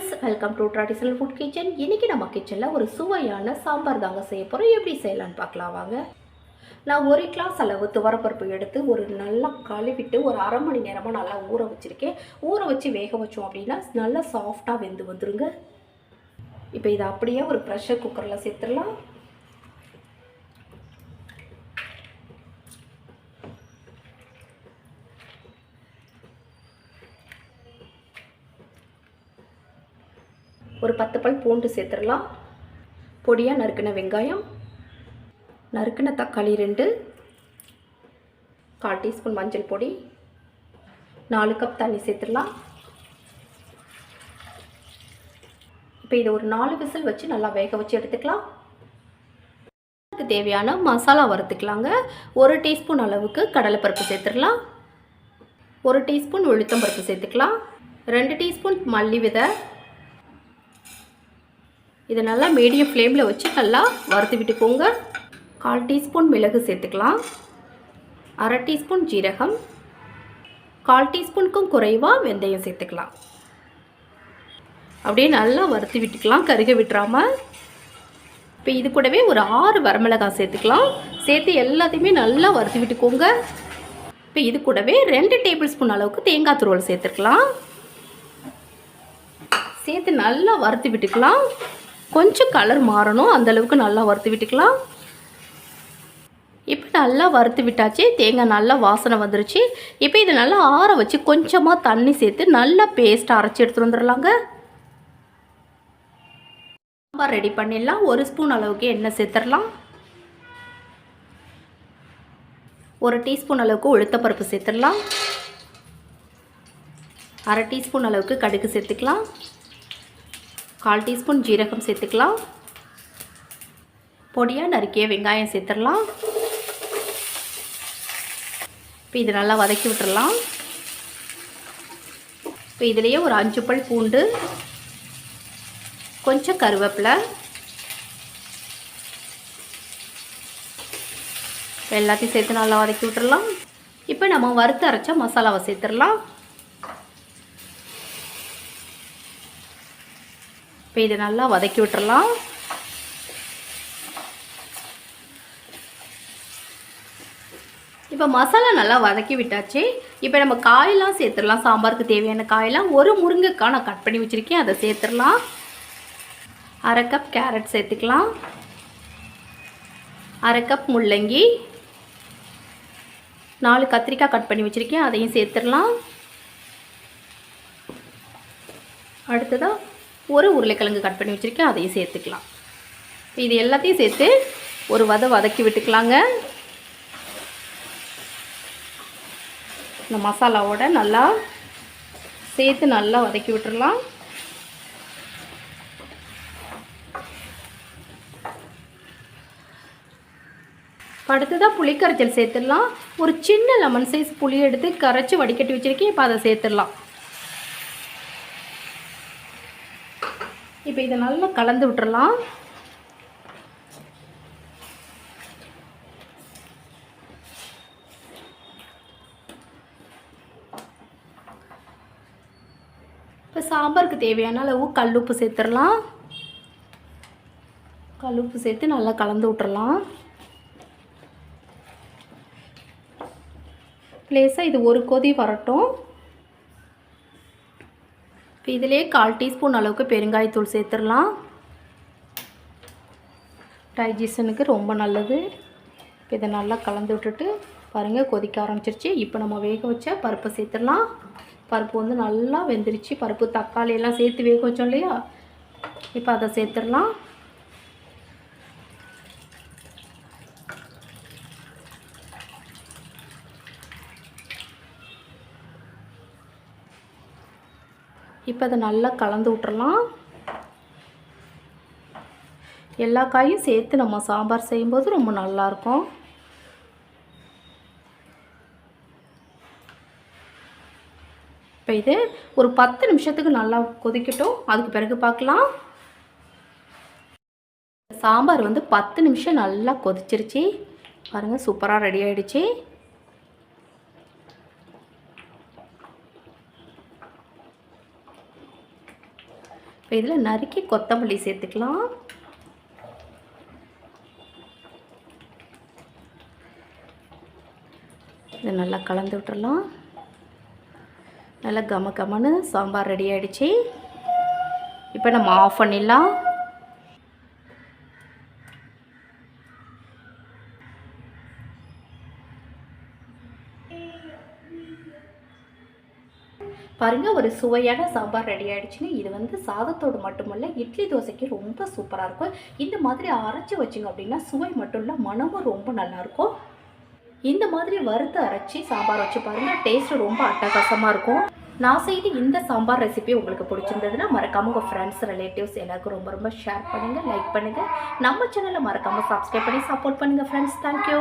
Friends welcome to traditional food kitchen இன்றைக்கி நம்ம கிச்சனில் ஒரு சுவையான சாம்பார் தாங்க செய்ய போகிறோம் எப்படி செய்யலான்னு பார்க்கலாம் வாங்க. நான் ஒரு கிளாஸ் அளவு துவரப்பருப்பு எடுத்து ஒரு நல்லா கழுவிட்டு ஒரு அரை மணி நேரமாக நல்லா ஊற வச்சுருக்கேன். ஊற வச்சு வேக வச்சோம் அப்படின்னா நல்லா சாஃப்டாக வெந்து வந்துருங்க. இப்போ இதை அப்படியே ஒரு ப்ரெஷர் குக்கரில் சேர்த்துடலாம். ஒரு பத்து பல் பூண்டு சேர்த்துடலாம். பொடியாக நறுக்கின வெங்காயம். நறுக்கின தக்காளி ரெண்டு. கால் டீஸ்பூன் மஞ்சள் பொடி. நாலு கப் தண்ணி சேர்த்துடலாம். இப்போ இதை ஒரு நாலு விசில் வச்சு நல்லா வேக வச்சு எடுத்துக்கலாம். அதுக்கு தேவையான மசாலா வறுத்துக்கலாங்க. ஒரு டீஸ்பூன் அளவுக்கு கடலைப்பருப்பு சேர்த்துடலாம். ஒரு டீஸ்பூன் உளுத்தம்பருப்பு சேர்த்துக்கலாம். ரெண்டு டீஸ்பூன் மல்லி விதை. இதை நல்லா மீடியம் ஃப்ளேமில் வச்சு நல்லா வறுத்து விட்டுக்கோங்க. கால் டீஸ்பூன் மிளகு சேர்த்துக்கலாம். அரை டீஸ்பூன் ஜீரகம். கால் டீஸ்பூனுக்கும் குறைவாக வெந்தயம் சேர்த்துக்கலாம். அப்படியே நல்லா வறுத்து விட்டுக்கலாம் கருக விட்டுறாமல் இப்போ இது கூடவே ஒரு ஆறு வரமிளகாய் சேர்த்துக்கலாம். சேர்த்து எல்லாத்தையுமே நல்லா வறுத்து விட்டுக்கோங்க. இப்போ இது கூடவே ரெண்டு டேபிள் ஸ்பூன் அளவுக்கு தேங்காய் துருவல் சேர்த்துக்கலாம். சேர்த்து நல்லா வறுத்து விட்டுக்கலாம். கொஞ்சம் கலர் மாறணும். அந்தளவுக்கு நல்லா வறுத்து விட்டுக்கலாம். இப்போ நல்லா வறுத்து விட்டாச்சு. தேங்காய் நல்லா வாசனை வந்துருச்சு. இப்போ இதை நல்லா ஆற வச்சு கொஞ்சமாக தண்ணி சேர்த்து நல்லா பேஸ்ட் அரைச்சி எடுத்துகிட்டு வந்துடலாங்க. சாம்பார் ரெடி பண்ணிடலாம். ஒரு ஸ்பூன் அளவுக்கு எண்ணெய் சேர்த்துடலாம். ஒரு டீஸ்பூன் அளவுக்கு உளுத்தப்பருப்பு சேர்த்துடலாம். அரை டீஸ்பூன் அளவுக்கு கடுகு சேர்த்துக்கலாம். கால் டீஸ்பூன் ஜீரகம் சேர்த்துக்கலாம். பொடியாக நறுக்கிய வெங்காயம் சேர்த்துடலாம். இப்போ இது நல்லா வதக்கி விட்டுறலாம் இப்போ இதுலேயே ஒரு அஞ்சு பல் பூண்டு கொஞ்சம் கருவேப்பிலை எல்லாத்தையும் சேர்த்து நல்லா வதக்கி விட்டுறலாம் இப்போ நம்ம வறுத்து அரைச்சா மசாலாவை சேர்த்துடலாம். இப்போ இதை நல்லா வதக்கி விட்டுறலாம். இப்போ மசாலா நல்லா வதக்கி விட்டாச்சு. இப்போ நம்ம காயெல்லாம் சேர்த்துடலாம். சாம்பாருக்கு தேவையான காயெல்லாம் ஒரு முருங்கைக்காய் நான் கட் பண்ணி வச்சுருக்கேன். அதை சேர்த்துடலாம். அரை கப் கேரட் சேர்த்துக்கலாம். அரை கப் முள்ளங்கி. நாலு கத்திரிக்காய் கட் பண்ணி வச்சுருக்கேன். அதையும் சேர்த்துடலாம். அடுத்ததாக ஒரு உருளைக்கிழங்கு கட் பண்ணி வச்சுருக்கேன் அதையும் சேர்த்துக்கலாம். இது எல்லாத்தையும் சேர்த்து ஒரு வதை வதக்கி விட்டுக்கலாங்க. இந்த மசாலாவோட நல்லா சேர்த்து நல்லா வதக்கி விட்டுடலாம் அடுத்ததாக புளிக்கரைச்சல் சேர்த்துடலாம். ஒரு சின்ன லெமன் சைஸ் புளி எடுத்து கரைச்சி வடிகட்டி வச்சுருக்கேன் இப்போ அதை சேர்த்துடலாம். இப்போ இதை நல்லா கலந்து விட்டுறலாம். இப்போ சாம்பாருக்கு தேவையான அளவு கல்லுப்பு சேர்த்துடலாம். கல்லுப்பு சேர்த்து நல்லா கலந்து விட்டுறலாம். லேசாக இது ஒரு கொதி வரட்டும். இப்போ இதிலே கால் டீஸ்பூன் அளவுக்கு பெருங்காயத்தூள் சேர்த்துடலாம். டைஜஷனுக்கு ரொம்ப நல்லது. இப்போ இதை நல்லா கலந்து விட்டுட்டு பாருங்கள் கொதிக்க ஆரம்பிச்சிருச்சு. இப்போ நம்ம வேக வச்ச பருப்பை சேர்த்துடலாம். பருப்பு வந்து நல்லா வெந்துருச்சு. பருப்பு தக்காளி எல்லாம் சேர்த்து வேக வச்சோம் இல்லையா? இப்போ அதை சேர்த்துடலாம். இப்போ அதை நல்லா கலந்து விட்டுறலாம். எல்லா காயும் சேர்த்து நம்ம சாம்பார் செய்யும்போது ரொம்ப நல்லாயிருக்கும் இப்போ இது ஒரு பத்து நிமிஷத்துக்கு நல்லா கொதிக்கட்டும். அதுக்கு பிறகு பார்க்கலாம். சாம்பார் வந்து பத்து நிமிஷம் நல்லா கொதிச்சிருச்சு. பாருங்கள் சூப்பராக ரெடி ஆகிடுச்சி இப்போ இதில் நறுக்கி கொத்தமல்லி சேர்த்துக்கலாம். இதை நல்லா கலந்து விட்டுடலாம் நல்லா கம கமன்னு சாம்பார் ரெடி ஆகிடுச்சி இப்போ நம்ம ஆஃப் பண்ணிடலாம். பாருங்கள் ஒரு சுவையான சாம்பார் ரெடி ஆகிடுச்சின்னு இது வந்து சாதத்தோடு மட்டுமல்ல இட்லி தோசைக்கு ரொம்ப சூப்பராக இருக்கும். இந்த மாதிரி அரைச்சி வச்சிங்க அப்படின்னா சுவை மட்டும் இல்லை மனமும் ரொம்ப நல்லாயிருக்கும் இந்த மாதிரி வறுத்து அரைச்சி சாம்பார் வச்சு பாருங்கள் டேஸ்ட்டு ரொம்ப அட்டகாசமாக இருக்கும். நான் செய்து இந்த சாம்பார் ரெசிபி உங்களுக்கு பிடிச்சிருந்ததுன்னா மறக்காம உங்கள் ஃப்ரெண்ட்ஸ் ரிலேட்டிவ்ஸ் எல்லாருக்கும் ரொம்ப ரொம்ப ஷேர் பண்ணுங்கள் லைக் பண்ணுங்கள் நம்ம சேனலை மறக்காமல் சப்ஸ்கிரைப் பண்ணி சப்போர்ட் பண்ணுங்கள் ஃப்ரெண்ட்ஸ் தேங்க்யூ